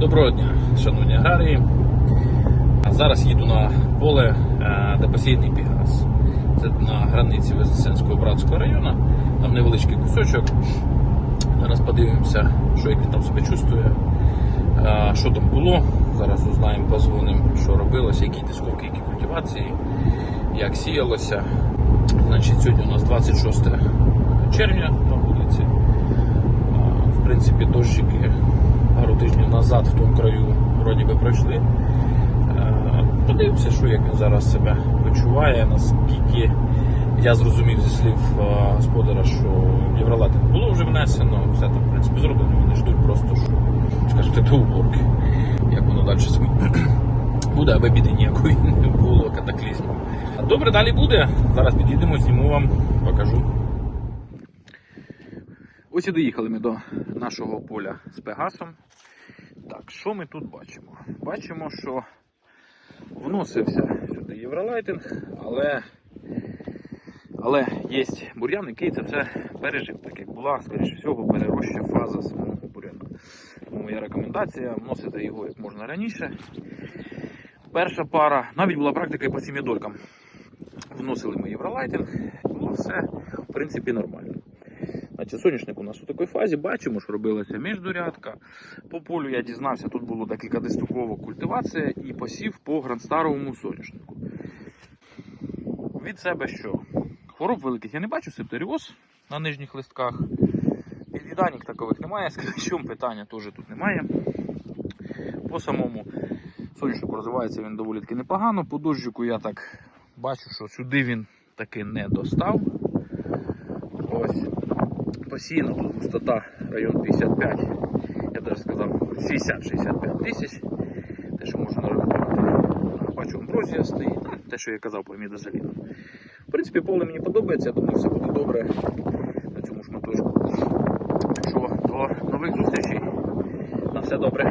Доброго дня, шановні аграрії. Зараз їду на поле, е, де посіяний пігас. Це на границі Вознесенського братського району. Там невеличкий кусочок. Зараз подивимося, що як він там себе чувствує, е, що там було. Зараз узнаємо, позвонимо, що робилося, які дисковки, які культивації, як сіялося. Значить, сьогодні у нас 26 червня на вулиці. В принципі, дощики назад в тому краю вроді би пройшли. Е, Подивимося, що як він зараз себе почуває, наскільки я зрозумів зі слів е, господара, що євролатин було вже внесено, все там в принципі зроблено, вони ждуть просто, що скажете, до уборки. Як воно далі буде, аби біди ніякої не було катаклізму. Добре, далі буде. Зараз підійдемо, зніму вам, покажу. Ось і доїхали ми до нашого поля з Пегасом. Так, що ми тут бачимо? Бачимо, що вносився сюди євролайтинг, але, але є бур'ян, який це все пережив, так як була, скоріш всього, перероща фаза самого бур'яна. Тому моя рекомендація вносити його як можна раніше. Перша пара, навіть була практика і по сім'ядолькам. Вносили ми євролайтинг, було все в принципі нормально. Значить, соняшник у нас у такій фазі. Бачимо, що робилася міждурядка. По полю я дізнався, тут було декілька дистуковок культивація і посів по грандстаровому соняшнику. Від себе що? Хвороб великих я не бачу, септоріоз на нижніх листках. Підвіданік такових немає, з кліщом питання теж тут немає. По самому соняшнику розвивається він доволі таки непогано. По дощику я так бачу, що сюди він таки не достав. Посіяно тут густота район 55, я даже сказав 60-65 тисяч. Те, що можна рахувати. Бачу, амброзія стоїть, те, що я казав про мідозаліну. В принципі, поле мені подобається, я думаю, все буде добре на цьому шматочку. Що до нових зустрічей. На все добре.